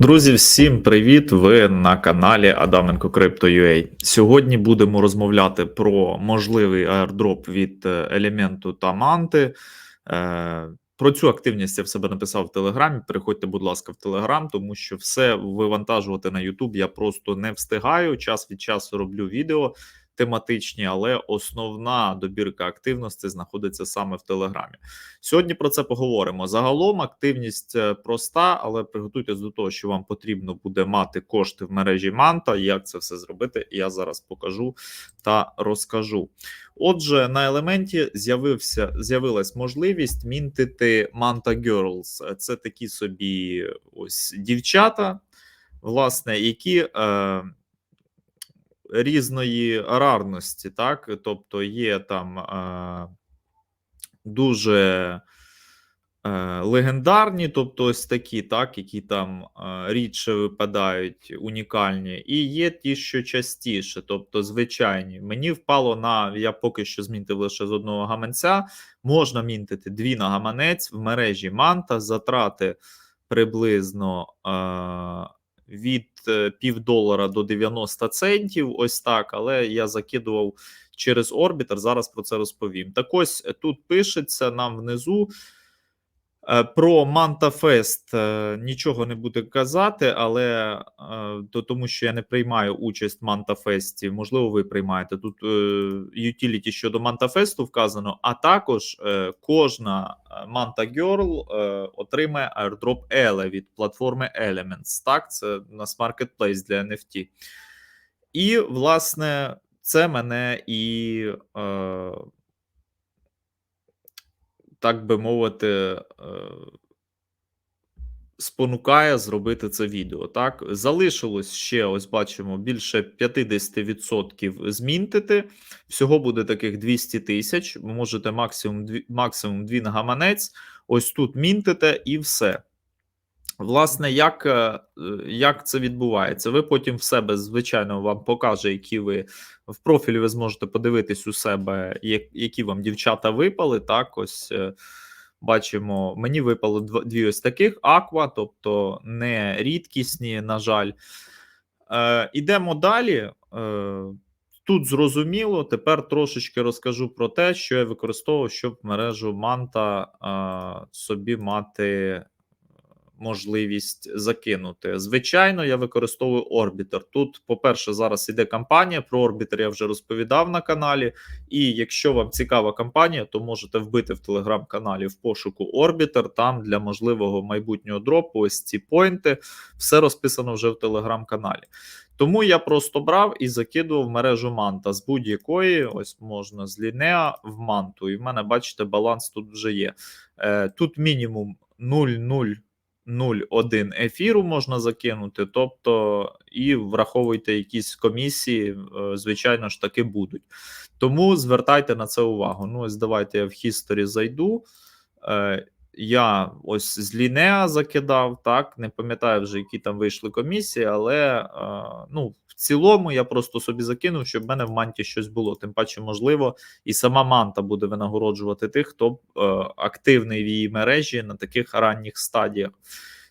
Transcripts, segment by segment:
Друзі, всім привіт! Ви на каналі Адаменко Crypto.ua. Сьогодні будемо розмовляти про можливий аірдроп від е, елементу та манти. Е, Про цю активність я в себе написав в Телеграмі. Переходьте, будь ласка, в Телеграм, тому що все вивантажувати на YouTube я просто не встигаю. Час від часу роблю відео тематичні, але основна добірка активності знаходиться саме в Телеграмі. Сьогодні про це поговоримо. Загалом активність е, проста, але приготуйтесь до того, що вам потрібно буде мати кошти в мережі Манта. Як це все зробити, я зараз покажу та розкажу. Отже, на елементі з'явився з'явилась можливість мінтити Manta Girls. Це такі собі ось дівчата, власне, які. Е, Різної рарності, так, тобто є там е, дуже е, легендарні, тобто ось такі, так, які там е, рідше випадають, унікальні, і є ті, що частіше, тобто звичайні. Мені впало на я поки що змінтив лише з одного гаманця. Можна мінтити дві на гаманець в мережі Манта, затрати приблизно. Е, від півдолара до 90 центів, ось так. Але я закидував через орбітер. Зараз про це розповім. Так ось тут пишеться нам внизу. Е, Про е, нічого не буду казати, але е, то тому, що я не приймаю участь в MantaFest, можливо, ви приймаєте тут utility щодо MantaFest вказано, а також кожна Manta Girl отримає airdrop ELE від платформи Elements. Так, це у нас marketplace для NFT. І, власне, це мене і так би мовити, е, спонукає зробити це відео. Так, залишилось ще, ось бачимо, більше 50% змінтити. Всього буде таких 200 тисяч. Ви можете максимум максимум 2 на гаманець. Ось тут мінтите і все. Власне, як е, як це відбувається? Ви потім в себе, звичайно, вам покаже, які ви в профілі ви зможете подивитись у себе, які вам дівчата випали. Так, ось е, бачимо, мені випало дві ось таких аква, тобто не рідкісні, на жаль. Е, Ідемо далі. Е, Тут зрозуміло, тепер трошечки розкажу про те, що я використовував, щоб мережу Манта е, собі мати можливість закинути. Звичайно, я використовую Orbiter. Тут, по-перше, зараз іде кампанія. Про Orbiter я вже розповідав на каналі. І якщо вам цікава кампанія, то можете вбити в телеграм-каналі в пошуку Orbiter. Там для можливого майбутнього дропу ось ці поінти. Все розписано вже в телеграм-каналі. Тому я просто брав і закидував мережу манта з будь-якої, ось можна з лінеа в манту. І в мене, бачите, баланс тут вже є. Е, Тут мінімум 0,0 0,1 ефіру можна закинути, тобто і враховуйте якісь комісії, е, звичайно ж таки будуть. Тому звертайте на це увагу. Ну, ось давайте я в History зайду. Я ось з Лінеа закидав, так, не пам'ятаю вже, які там вийшли комісії, але е, ну, в цілому я просто собі закинув, щоб в мене в манті щось було. Тим паче, можливо, і сама манта буде винагороджувати тих, хто е, активний в її мережі на таких ранніх стадіях.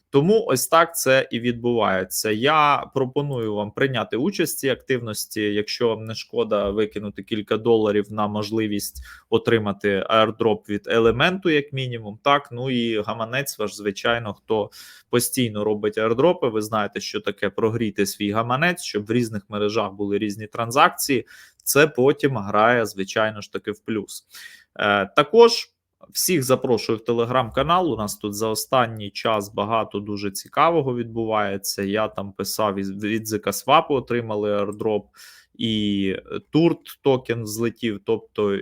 Тому ось так це і відбувається. Я пропоную вам прийняти участь в цій активності, якщо вам не шкода викинути кілька доларів на можливість отримати аердроп від елементу, як мінімум. Так, ну і гаманець, ваш звичайно, хто постійно робить аердропи. Ви знаєте, що таке прогріти свій гаманець, щоб в різних мережах були різні транзакції. Це потім грає, звичайно ж таки, в плюс. Е, Також. Всіх запрошую в телеграм-канал. У нас тут за останній час багато дуже цікавого відбувається. Я там писав від ZK отримали airdrop, і Турт токен злетів. Тобто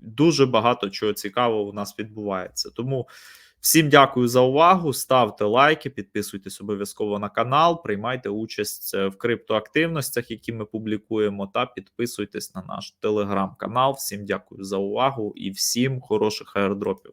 дуже багато чого цікавого у нас відбувається. Тому всім дякую за увагу. Ставте лайки, підписуйтесь обов'язково на канал, приймайте участь в криптоактивностях, які ми публікуємо, та підписуйтесь на наш телеграм-канал. Всім дякую за увагу і всім хороших аердропів.